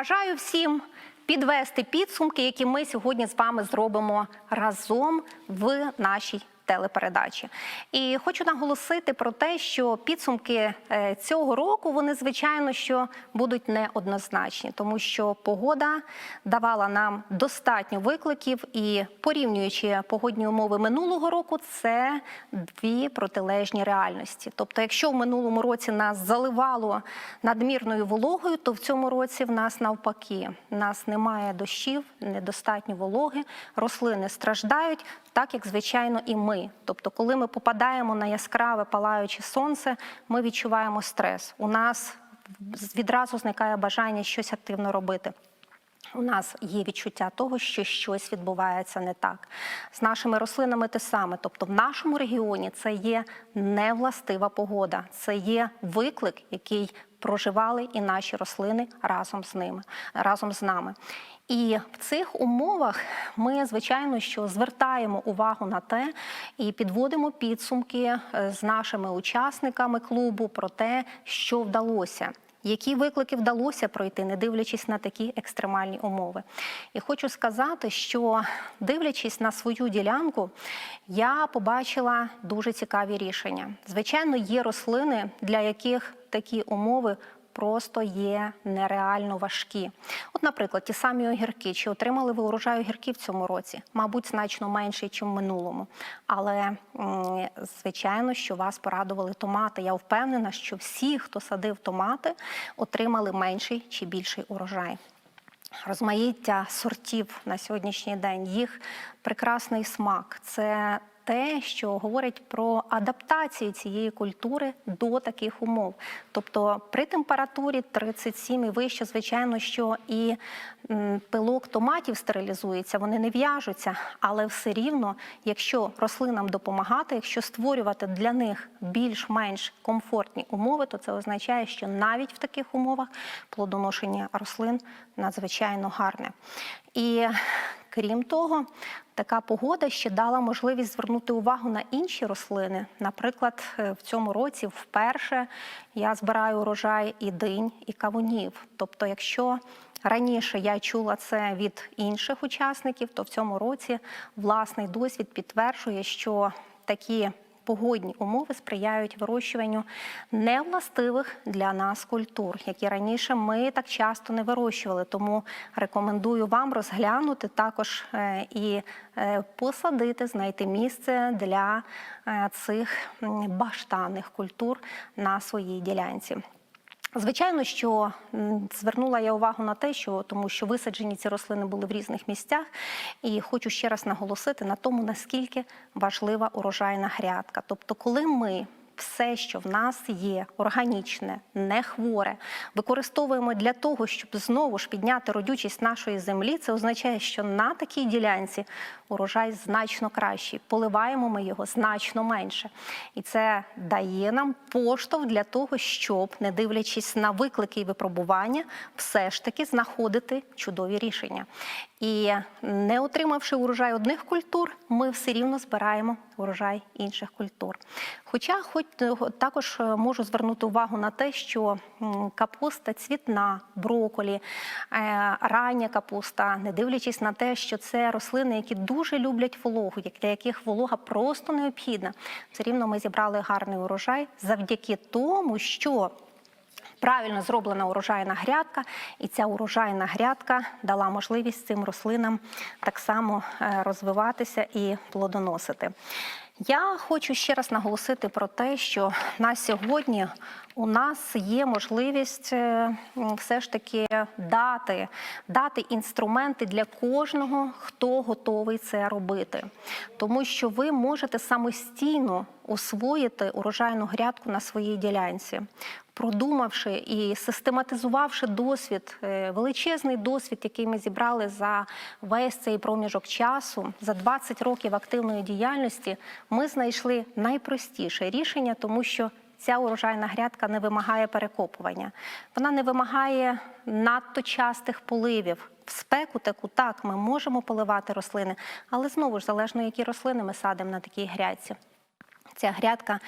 бажаю всім підвести підсумки, які ми сьогодні з вами зробимо разом в нашій телепередачі. І хочу наголосити про те, що підсумки е, цього року вони звичайно що будуть неоднозначні, тому що погода давала нам достатньо викликів, і порівнюючи погодні умови минулого року, це дві протилежні реальності. Тобто, якщо в минулому році нас заливало надмірною вологою, то в цьому році в нас навпаки нас немає дощів, недостатньо вологи, рослини страждають, так як звичайно і ми. Тобто, коли ми попадаємо на яскраве палаюче сонце, ми відчуваємо стрес. У нас відразу зникає бажання щось активно робити. У нас є відчуття того, що щось відбувається не так. З нашими рослинами те саме. Тобто, в нашому регіоні це є невластива погода, це є виклик, який проживали і наші рослини разом з ними, разом з нами. І в цих умовах ми, звичайно, що звертаємо увагу на те і підводимо підсумки е, з нашими учасниками клубу про те, що вдалося. Які виклики вдалося пройти, не дивлячись на такі екстремальні умови, і хочу сказати, що дивлячись на свою ділянку, я побачила дуже цікаві рішення. Звичайно, є рослини, для яких такі умови просто є нереально важкі. От, наприклад, ті самі огірки, чи отримали ви урожай огірків в цьому році? Мабуть, значно менший, ніж в минулому. Але звичайно, що вас порадували томати. Я впевнена, що всі, хто садив томати, отримали менший чи більший урожай. Розмаїття сортів на сьогоднішній день, їх прекрасний смак. Це те, що говорить про адаптацію цієї культури до таких умов. Тобто при температурі 37 і вище, звичайно, що і пилок томатів стерилізується, вони не в'яжуться, але все рівно, якщо рослинам допомагати, якщо створювати для них більш-менш комфортні умови, то це означає, що навіть в таких умовах плодоношення рослин надзвичайно гарне. І крім того, така погода ще дала можливість звернути увагу на інші рослини. Наприклад, е, в цьому році вперше я збираю урожай і динь, і кавунів. Тобто, якщо Раніше я чула це від інших учасників, то в цьому році власний досвід підтверджує, що такі погодні умови сприяють вирощуванню невластивих для нас культур, які раніше ми так часто не вирощували. Тому рекомендую вам розглянути також е, і е, посадити, знайти місце для е, цих баштанних культур на своїй ділянці. Звичайно, що звернула я увагу на те, що тому що висаджені ці рослини були в різних місцях, і хочу ще раз наголосити на тому, наскільки важлива урожайна грядка. Тобто, коли ми все, що в нас є, органічне, не хворе, використовуємо для того, щоб знову ж підняти родючість нашої землі. Це означає, що на такій ділянці урожай значно кращий. Поливаємо ми його значно менше. І це дає нам поштовх для того, щоб, не дивлячись на виклики і випробування, все ж таки знаходити чудові рішення. І не отримавши урожай одних культур, ми все рівно збираємо урожай інших культур. Хоча, хоч також е, можу звернути увагу на те, що капуста цвітна, броколі, е, рання капуста, не дивлячись на те, що це рослини, які дуже люблять вологу, для яких волога просто необхідна, все рівно ми зібрали гарний урожай завдяки тому, що правильно зроблена урожайна грядка, і ця урожайна грядка дала можливість цим рослинам так само е, розвиватися і плодоносити. Я хочу ще раз наголосити про те, що на сьогодні у нас є можливість е, все ж таки дати, дати інструменти для кожного, хто готовий це робити. Тому що ви можете самостійно освоїти урожайну грядку на своїй ділянці продумавши і систематизувавши досвід, е, величезний досвід, який ми зібрали за весь цей проміжок часу, за 20 років активної діяльності, ми знайшли найпростіше рішення, тому що ця урожайна грядка не вимагає перекопування, вона не вимагає надто частих поливів. В спеку таку так ми можемо поливати рослини, але знову ж залежно, які рослини ми садимо на такій грядці. Ця грядка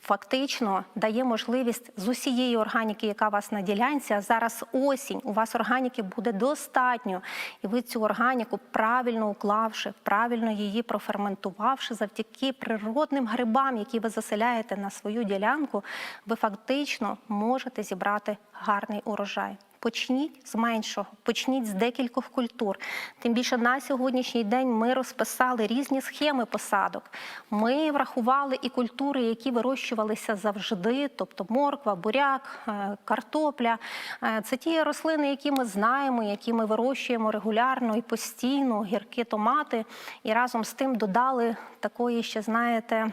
фактично дає можливість з усієї органіки, яка у вас на ділянці, зараз осінь, у вас органіки буде достатньо, і ви цю органіку правильно уклавши, правильно її проферментувавши завдяки природним грибам, які ви заселяєте на свою ділянку, ви фактично можете зібрати гарний урожай. Почніть з меншого, почніть з декількох культур. Тим більше на сьогоднішній день ми розписали різні схеми посадок. Ми врахували і культури, які вирощувалися завжди, тобто морква, буряк, е, картопля. Е, Це ті рослини, які ми знаємо, які ми вирощуємо регулярно і постійно, гірки, томати. І разом з тим додали такої ще, знаєте,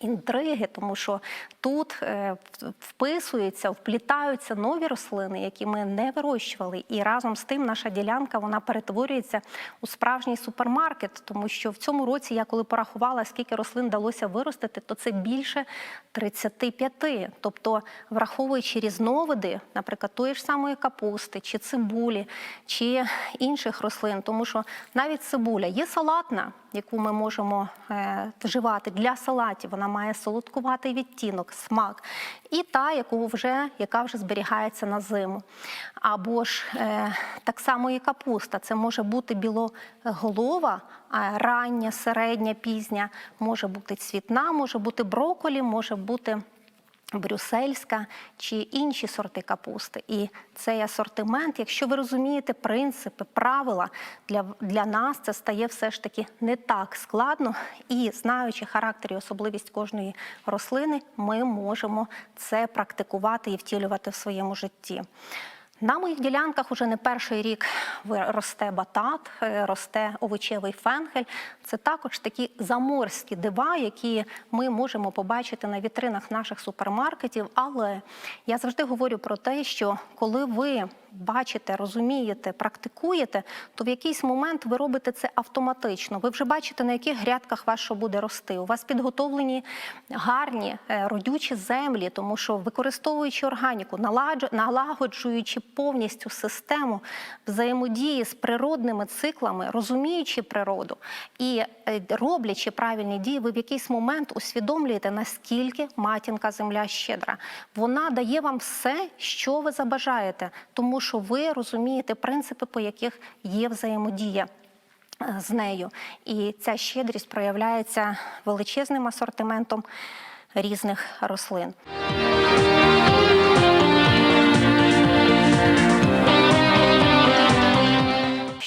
інтриги, тому що тут е, вписуються, вплітаються нові рослини, які ми не вирощували. І разом з тим наша ділянка вона перетворюється у справжній супермаркет, тому що в цьому році я коли порахувала, скільки рослин вдалося виростити, то це більше 35. Тобто, враховуючи різновиди, наприклад, тої ж самої капусти, чи цибулі, чи інших рослин, тому що навіть цибуля є салатна, яку ми можемо е, вживати для салатів. Вона має солодкуватий відтінок, смак, і та, яку вже, яка вже зберігається на зиму. Або ж е, так само і капуста. Це може бути білоголова, рання, середня, пізня, може бути цвітна, може бути броколі, може бути брюссельська чи інші сорти капусти. І цей асортимент, якщо ви розумієте принципи, правила, для, для нас це стає все ж таки не так складно. І знаючи характер і особливість кожної рослини, ми можемо це практикувати і втілювати в своєму житті. На моїх ділянках уже не перший рік росте батат, е, росте овочевий фенхель. Це також такі заморські дива, які ми можемо побачити на вітринах наших супермаркетів. Але я завжди говорю про те, що коли ви бачите, розумієте, практикуєте, то в якийсь момент ви робите це автоматично. Ви вже бачите, на яких грядках вас що буде рости. У вас підготовлені гарні е, родючі землі, тому що використовуючи органіку, налагоджуючи повністю систему взаємодії з природними циклами, розуміючи природу і е, роблячи правильні дії, ви в якийсь момент усвідомлюєте, наскільки матінка земля щедра. Вона дає вам все, що ви забажаєте, тому що ви розумієте принципи, по яких є взаємодія е, з нею. І ця щедрість проявляється величезним асортиментом різних рослин.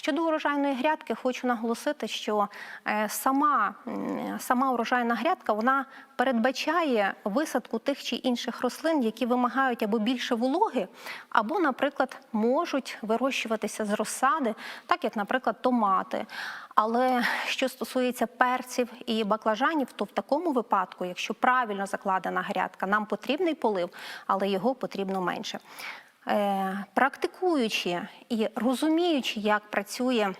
Щодо урожайної грядки, хочу наголосити, що е, сама, сама урожайна грядка вона передбачає висадку тих чи інших рослин, які вимагають або більше вологи, або, наприклад, можуть вирощуватися з розсади, так як, наприклад, томати. Але що стосується перців і баклажанів, то в такому випадку, якщо правильно закладена грядка, нам потрібний полив, але його потрібно менше. Е, Практикуючи і розуміючи, як працює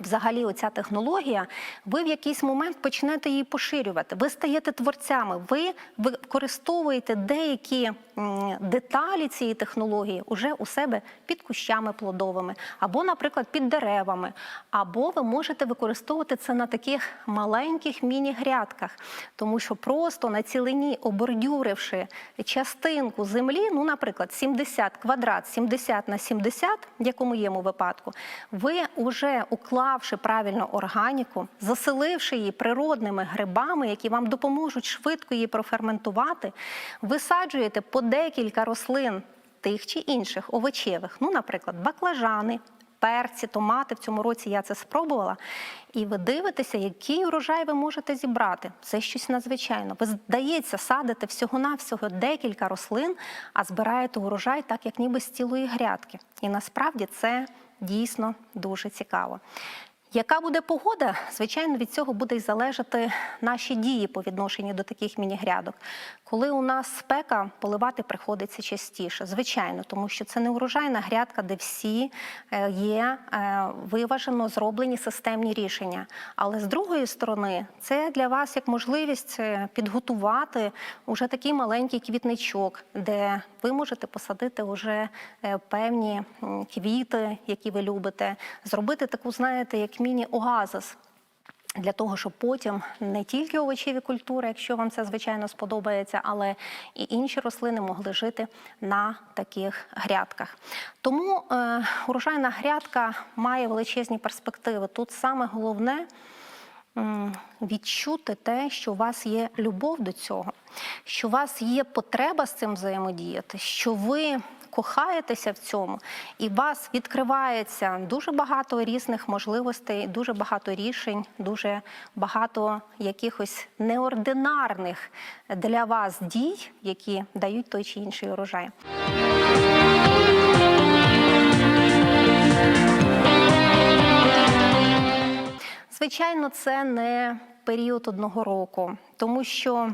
взагалі оця технологія, ви в якийсь момент почнете її поширювати. Ви стаєте творцями, ви використовуєте деякі деталі цієї технології уже у себе під кущами плодовими, або, наприклад, під деревами, або ви можете використовувати це на таких маленьких міні-грядках, тому що просто на цілині, обордюривши частинку землі, ну, наприклад, 70 квадрат, 70 на 70, як у моєму випадку, ви вже уклавши правильно органіку, заселивши її природними грибами, які вам допоможуть швидко її проферментувати, висаджуєте по декілька рослин тих чи інших овочевих, ну, наприклад, баклажани. Перці, томати в цьому році я це спробувала. І ви дивитеся, який урожай ви можете зібрати. Це щось надзвичайно. Ви здається, садите всього-навсього декілька рослин, а збираєте урожай так, як ніби з цілої грядки. І насправді це дійсно дуже цікаво. Яка буде погода? Звичайно, від цього буде й залежати наші дії по відношенню до таких міні-грядок. Коли у нас спека, поливати приходиться частіше, звичайно, тому що це не урожайна грядка, де всі е, є е, виважено зроблені системні рішення. Але з другої сторони, це для вас як можливість е, підготувати уже такий маленький квітничок, де ви можете посадити вже е, певні квіти, які ви любите, зробити таку, знаєте, як міні-оазис Для того, щоб потім не тільки овочеві культури, якщо вам це звичайно сподобається, але і інші рослини могли жити на таких грядках. Тому е, урожайна грядка має величезні перспективи. Тут саме головне відчути те, що у вас є любов до цього, що у вас є потреба з цим взаємодіяти, що ви кохаєтеся в цьому, і у вас відкривається дуже багато різних можливостей, дуже багато рішень, дуже багато якихось неординарних для вас дій, які дають той чи інший урожай. Звичайно, це не період одного року, тому що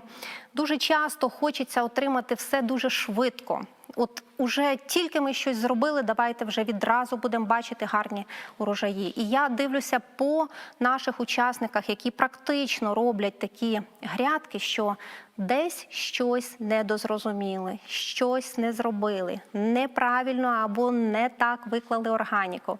дуже часто хочеться отримати все дуже швидко. От уже тільки ми щось зробили, давайте вже відразу будемо бачити гарні урожаї. І я дивлюся по наших учасниках, які практично роблять такі грядки, що десь щось недозрозуміли, щось не зробили, неправильно або не так виклали органіку,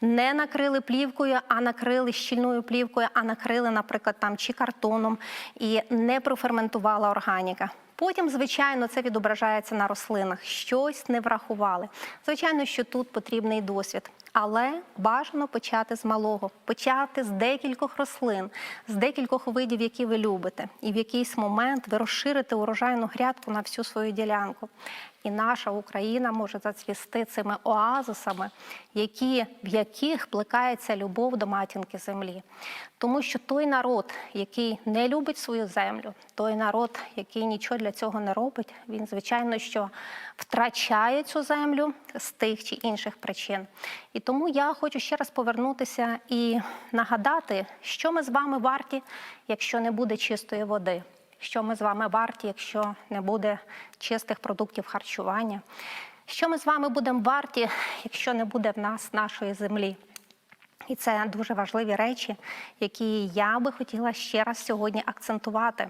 не накрили плівкою, а накрили щільною плівкою, а накрили, наприклад, там чи картоном і не проферментувала органіка. Потім, звичайно, це відображається на рослинах. Щось не врахували. Звичайно, що тут потрібний досвід. Але бажано почати з малого, почати з декількох рослин, з декількох видів, які ви любите, і в якийсь момент ви розширите урожайну грядку на всю свою ділянку. І наша Україна може зацвісти цими оазисами, які, в яких плекається любов до матінки землі. Тому що той народ, який не любить свою землю, той народ, який нічого для цього не робить, він, звичайно, що втрачає цю землю з тих чи інших причин. І тому я хочу ще раз повернутися і нагадати, що ми з вами варті, якщо не буде чистої води. Що ми з вами варті, якщо не буде чистих продуктів харчування? Що ми з вами будемо варті, якщо не буде в нас нашої землі? І це дуже важливі речі, які я би хотіла ще раз сьогодні акцентувати.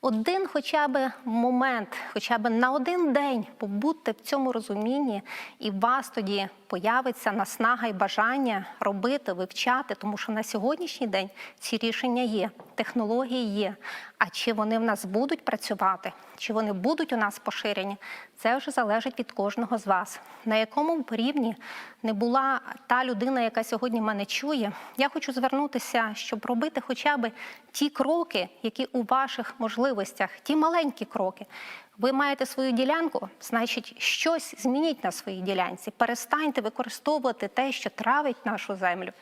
Один хоча б момент, хоча б на один день побудьте в цьому розумінні, і у вас тоді появиться наснага і бажання робити, вивчати, тому що на сьогоднішній день ці рішення є, технології є. А чи вони в нас будуть працювати, чи вони будуть у нас поширені, це вже залежить від кожного з вас. На якому б рівні не була та людина, яка сьогодні мене чує, я хочу звернутися, щоб робити хоча б ті кроки, які у ваших можливостях, ті маленькі кроки. Ви маєте свою ділянку, значить, щось змініть на своїй ділянці. Перестаньте використовувати те, що травить нашу землю.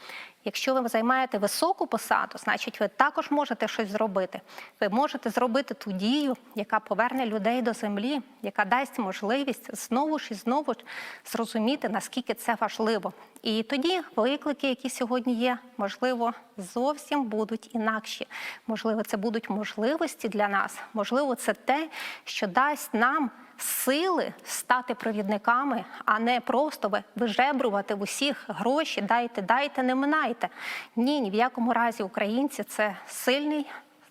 Якщо ви займаєте високу посаду, значить ви також можете щось зробити. Ви можете зробити ту дію, яка поверне людей до землі, яка дасть можливість знову ж і знову ж зрозуміти, наскільки це важливо. І тоді виклики, які сьогодні є, можливо, зовсім будуть інакші. Можливо, це будуть можливості для нас. Можливо, це те, що дасть нам сили стати провідниками, а не просто вижебрувати в усіх гроші, дайте, дайте, не минайте. Ні, ні в якому разі українці це сильний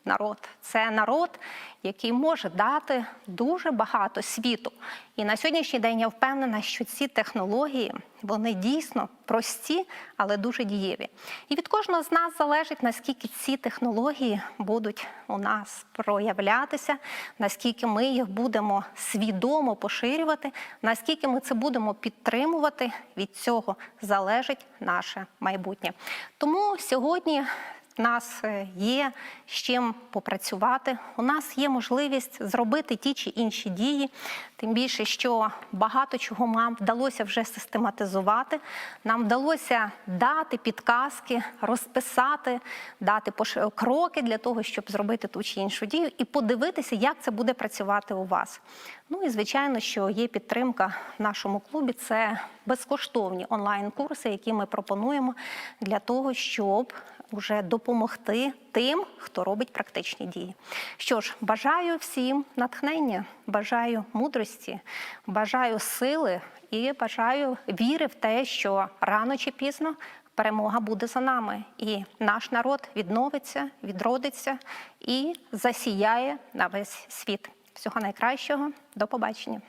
народ. Це народ, який може дати дуже багато світу. І на сьогоднішній день я впевнена, що ці технології вони дійсно прості, але дуже дієві. І від кожного з нас залежить, наскільки ці технології будуть у нас проявлятися, наскільки ми їх будемо свідомо поширювати, наскільки ми це будемо підтримувати. Від цього залежить наше майбутнє. Тому сьогодні в нас е, є з чим попрацювати. У нас є можливість зробити ті чи інші дії. Тим більше, що багато чого нам вдалося вже систематизувати. Нам вдалося дати підказки, розписати, дати кроки для того, щоб зробити ту чи іншу дію, і подивитися, як це буде працювати у вас. Ну і звичайно, що є підтримка в нашому клубі. Це безкоштовні онлайн-курси, які ми пропонуємо для того, щоб вже допомогти тим, хто робить практичні дії. Що ж, бажаю всім натхнення, бажаю мудрості, бажаю сили і бажаю віри в те, що рано чи пізно. Перемога буде за нами, і наш народ відновиться, відродиться і засіяє на весь світ. Всього найкращого, до побачення.